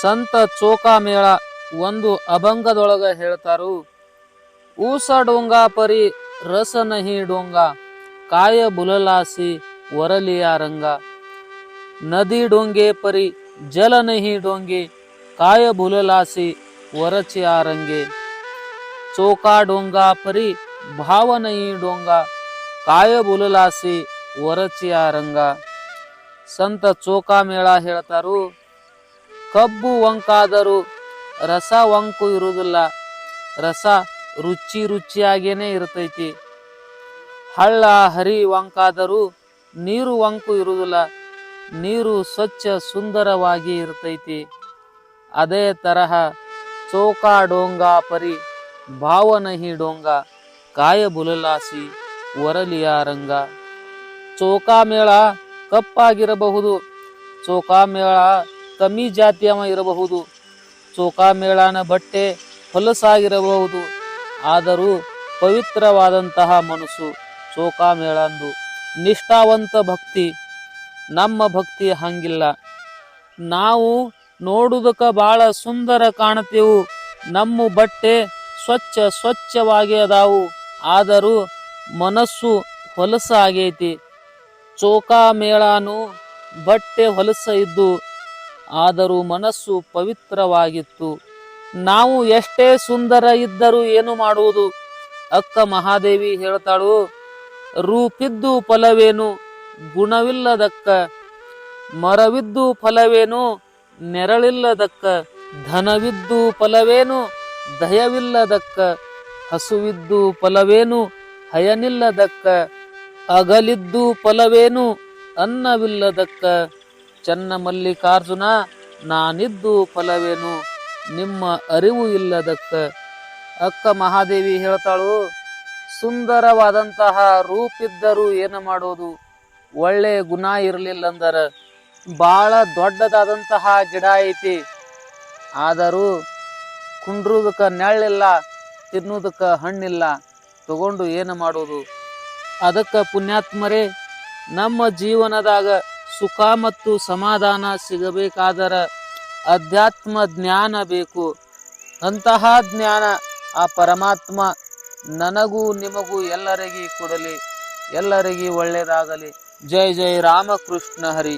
ಸಂತ ಚೋಕಾ ಮೇಳ ಒಂದು ಅಭಂಗದೊಳಗ ಹೇಳ್ತಾರು. ಊಸ ಡೋಂಗ ಪರಿ ರಸ ನಹಿ ಡೋಂಗ, ಕಾಯ ಬುಲಲಾಸಿ ವರಲಿಯ ರಂಗ. ನದಿ ಡೋಂಗೆ ಪರಿ ಜಲ ನಹಿ ಡೋಂಗೆ, ಕಾಯ ಬುಲಲಾಸಿ ವರಚಿಯ ರಂಗೆ. ಚೋಕಾ ಡೋಂಗ ಪರಿ ಭಾವ ನಹಿ ಡೋಂಗ, ಕಾಯ ಬುಲಲಾಸಿ ವರಚಿಯ ರಂಗ. ಸಂತ ಚೋಕಾಮೇಳ ಹೇಳ್ತಾರು ಕಬ್ಬು ವಂಕಾದರೂ ರಸ ವಂಕು ಇರುವುದಿಲ್ಲ. ರಸ ರುಚಿ ರುಚಿಯಾಗೇನೆ ಇರ್ತೈತಿ. ಹಳ್ಳ ಹರಿ ವಂಕಾದರೂ ನೀರು ವಂಕು ಇರುವುದಿಲ್ಲ. ನೀರು ಸ್ವಚ್ಛ ಸುಂದರವಾಗಿ ಇರ್ತೈತಿ. ಅದೇ ತರಹ ಚೋಕಾ ಡೋಂಗ ಪರಿ ಭಾವನಹಿ ಡೋಂಗ ಕಾಯ ಬುಲಲಾಸಿ ವರಲಿಯ ರಂಗ ಚೋಕಾಮೇಳ ಕಪ್ಪಾಗಿರಬಹುದು. ಚೋಕಾಮೇಳ ಕಮ್ಮಿ ಜಾತಿಯವ ಇರಬಹುದು, ಚೋಕಾಮೇಳನ ಬಟ್ಟೆ ಹೊಲಸಾಗಿರಬಹುದು, ಆದರೂ ಪವಿತ್ರವಾದಂತಹ ಮನಸ್ಸು ಚೋಕಾಮೇಳಂದು. ನಿಷ್ಠಾವಂತ ಭಕ್ತಿ, ನಮ್ಮ ಭಕ್ತಿ ಹಂಗಿಲ್ಲ. ನಾವು ನೋಡುವುದಕ್ಕೆ ಬಹಳ ಸುಂದರ ಕಾಣುತ್ತೇವು, ನಮ್ಮ ಬಟ್ಟೆ ಸ್ವಚ್ಛ ಸ್ವಚ್ಛವಾಗಿ ಅದಾವು, ಆದರೂ ಮನಸ್ಸು ಹೊಲಸ ಆಗೈತಿ ಚೋಕಾ ಮೇಳನು ಬಟ್ಟೆ ಹೊಲಸ ಇದ್ದು ಆದರೂ ಮನಸ್ಸು ಪವಿತ್ರವಾಗಿತ್ತು. ನಾವು ಎಷ್ಟೇ ಸುಂದರ ಇದ್ದರೂ ಏನು ಮಾಡುವುದು? ಅಕ್ಕ ಮಹಾದೇವಿ ಹೇಳ್ತಾಳು, ರೂಪಿದ್ದು ಫಲವೇನು? ಗುಣವಿಲ್ಲದಕ್ಕ. ಮರವಿದ್ದು ಫಲವೇನು? ನೆರಳಿಲ್ಲದಕ್ಕ. ಧನವಿದ್ದು ಫಲವೇನು? ದಯವಿಲ್ಲದಕ್ಕ. ಹಸುವಿದ್ದು ಫಲವೇನು? ಹಯನಿಲ್ಲದಕ್ಕ. ಅಗಲಿದ್ದು ಫಲವೇನು? ಅನ್ನವಿಲ್ಲದಕ್ಕ. ಚನ್ನ ಮಲ್ಲಿಕಾರ್ಜುನ ನಾನಿದ್ದು ಫಲವೇನು? ನಿಮ್ಮ ಅರಿವು ಇಲ್ಲದಕ್ಕ ಅಕ್ಕ ಮಹಾದೇವಿ ಹೇಳ್ತಾಳು, ಸುಂದರವಾದಂತಹ ರೂಪಿದ್ದರೂ ಏನು ಮಾಡೋದು? ಒಳ್ಳೆ ಗುಣ ಇರಲಿಲ್ಲ ಅಂದರೆ ಭಾಳ ದೊಡ್ಡದಾದಂತಹ ಗಿಡ ಐತಿ. ಆದರೂ ಕುಂಡ್ರುದಕ್ಕೆ ನೆಳ್ಳಿಲ್ಲ ತಿನ್ನುವುದಕ್ಕೆ ಹಣ್ಣಿಲ್ಲ, ತಗೊಂಡು ಏನು ಮಾಡೋದು? ಅದಕ್ಕೆ ಪುಣ್ಯಾತ್ಮರೇ, ನಮ್ಮ ಜೀವನದಾಗ ಸುಖ ಮತ್ತು ಸಮಾಧಾನ ಸಿಗಬೇಕಾದರ ಅಧ್ಯಾತ್ಮ ಜ್ಞಾನ ಬೇಕು. ಅಂತಹ ಜ್ಞಾನ ಆ ಪರಮಾತ್ಮ ನನಗೂ ನಿಮಗೂ ಎಲ್ಲರಿಗೂ ಕೊಡಲಿ, ಎಲ್ಲರಿಗೂ ಒಳ್ಳೆಯದಾಗಲಿ. ಜೈ ಜೈ ರಾಮಕೃಷ್ಣ ಹರಿ.